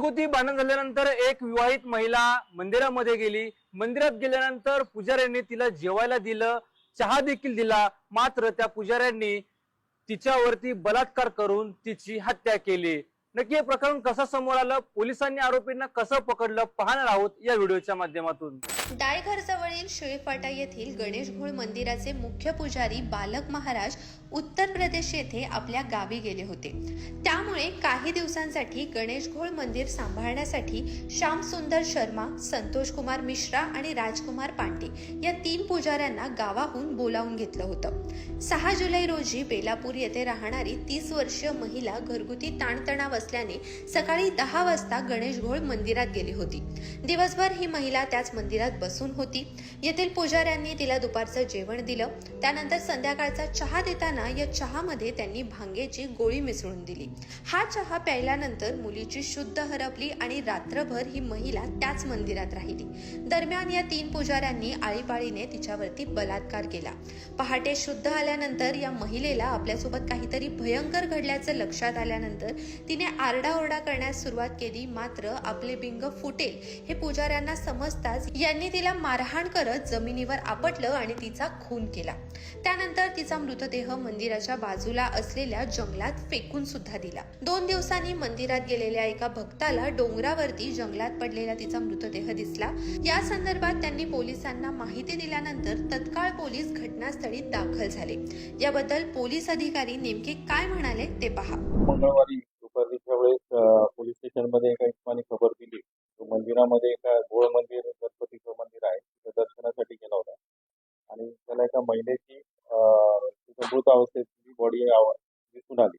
घरगुती भांडण झाल्यानंतर एक विवाहित महिला मंदिरामध्ये गेली. मंदिरात गेल्यानंतर पुजाऱ्यांनी तिला जेवायला दिलं. चहा देखील दिला. मात्र त्या पुजाऱ्यांनी तिच्यावरती बलात्कार करून तिची हत्या केली. नक्की हे प्रकरण कसं समोर आलं? पोलिसांनी आरोपींना कसं पकडलं? पाहणार आहोत या व्हिडिओच्या माध्यमातून. डायघर जवळील शिळफाटा येथील गणेश घोळ मंदिराचे मुख्य पुजारी बालक महाराज उत्तर प्रदेश येथे आपल्या गावी गेले होते. त्यामुळे काही दिवसांसाठी गणेश घोळ मंदिर सांभाळण्यासाठी श्यामसुंदर शर्मा संतोष कुमार मिश्रा आणि राजकुमार पांडे या तीन पुजाऱ्यांना गावाहून बोलावून घेतलं होतं. सहा जुलै रोजी बेलापूर येथे राहणारी तीस वर्षीय महिला घरगुती ताणतणाव असल्याने सकाळी दहा वाजता गणेश घोळ मंदिरात गेली होती. दिवसभर ही महिला त्याच मंदिरात बसून होती. येथील पुजाऱ्यांनी तिला दुपारचं जेवण दिलं. त्यानंतर संध्याकाळचा चहा देताना या चहामध्ये त्यांनी भांगेची गोळी मिसळून दिली. हा चहा प्यायल्यानंतर मुलीची शुद्ध हरपली आणि रात्रभर ही महिला त्याच मंदिरात राहिली. दरम्यान या तीन पुजाऱ्यांनी आळीपाळीने तिच्यावरती बलात्कार केला. पहाटे शुद्ध आल्यानंतर या महिलेला आपल्यासोबत काहीतरी भयंकर घडल्याचं लक्षात आल्यानंतर तिने आरडाओरडा करण्यास सुरुवात केली. मात्र आपले बिंग फुटेल हे पुजाऱ्यांना समजताच यांनी तिला मारहाण करत जमिनीवर आपटलं आणि तिचा खून केला. त्यानंतर तिचा मृतदेह मंदिराच्या बाजूला असलेल्या जंगलात फेकून सुद्धा दिला. दोन दिवसांनी मंदिरात गेलेल्या एका भक्ताला डोंगरावरती जंगलात पडलेला तिचा मृतदेह दिसला. या संदर्भात त्यांनी पोलिसांना माहिती दिल्यानंतर तत्काळ पोलीस घटनास्थळी दाखल झाले. याबद्दल पोलीस अधिकारी नेमके काय म्हणाले ते पहा. मंगळवारी दुपारच्या वेळेस पोलीस स्टेशनमध्ये एका इसमाने खबर दिली. तो मंदिरामध्ये एका गोळ मंदिर गणपतीचं मंदिर आहे. तिथं दर्शनासाठी गेला होता. आणि त्याला एका महिलेची तिथं मृत अवस्थेतली बॉडी दिसून आली.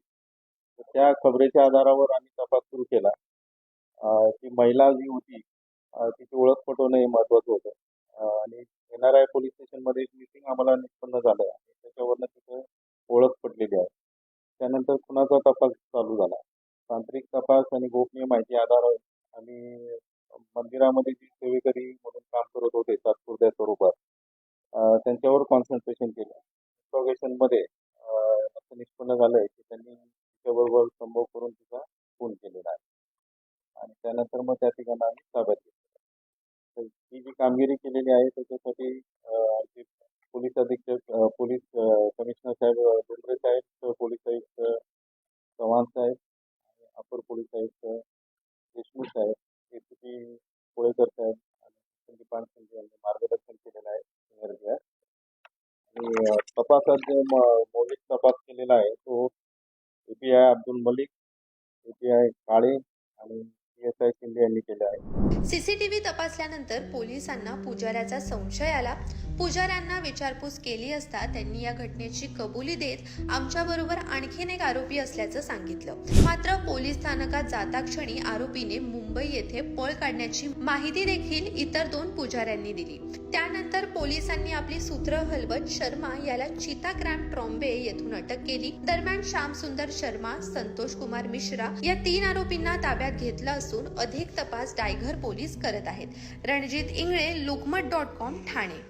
त्या खबरेच्या आधारावर आम्ही तपास सुरू केला. ती महिला जी होती तिची ओळख पटवणं हे महत्वाचं होतं. आणि एन आर आय पोलीस स्टेशनमध्ये एक मिटिंग आम्हाला निष्पन्न झालं आणि त्याच्यावरनं तिथं ओळख पटलेली आहे. त्यानंतर खुनाचा तपास चालू झाला. तांत्रिक तपास आणि गोपनीय माहिती आधारावर आम्ही मंदिरामध्ये जी सेवेकरी म्हणून काम करत होते तात्पुरत्या स्वरूपात त्यांच्यावर कॉन्सन्ट्रेशन केलं. इंट्रोगेशनमध्ये असं निष्पन्न झालंय की त्यांनी तिच्याबरोबर संभव करून तिचा खून केलेला आहे. आणि त्यानंतर मग त्या ठिकाणी आम्ही ताब्यात घेतलं तर ही जी कामगिरी केलेली आहे त्याच्यासाठी आमचे पोलीस अधीक्षक पोलीस कमिशनर साहेब डोंगरे साहेब पोलीस आयुक्त चव्हाण साहेब आणि अपर पोलीस आयुक्त देशमुख साहेब एसीपी कोळेकर साहेब आणि संदीप यांनी मार्गदर्शन केलेलं आहे सिनियर आणि तपासात जो म- मौलिक तपास केलेला आहे तो एपीआय अब्दुल मलिक एपीआय काळे आणि एस आय शिंदे यांनी केलं आहे. सीसीटीव्ही तपासल्यानंतर पोलिसांना पुजाऱ्याचा संशय आला. पुजाऱ्यांना विचारपूस केली असता त्यांनी या घटनेची कबुली देत आमच्या बरोबर आणखीन एक आरोपी असल्याचं सांगितलं. मात्र पोलीस स्थानकात जाता क्षणी आरोपीने मुंबई येथे पळ काढण्याची माहिती देखील इतर दोन पुजाऱ्यांनी दिली. त्यानंतर पोलिसांनी आपली सूत्र हलवत शर्मा याला चिता ट्रॉम्बे येथून अटक केली. दरम्यान श्याम सुंदर शर्मा संतोष कुमार मिश्रा या तीन आरोपींना ताब्यात घेतलं असून अधिक तपास डायघर पोलीस करत आहेत. Ranjit Ingle Lokmat dot com Thane.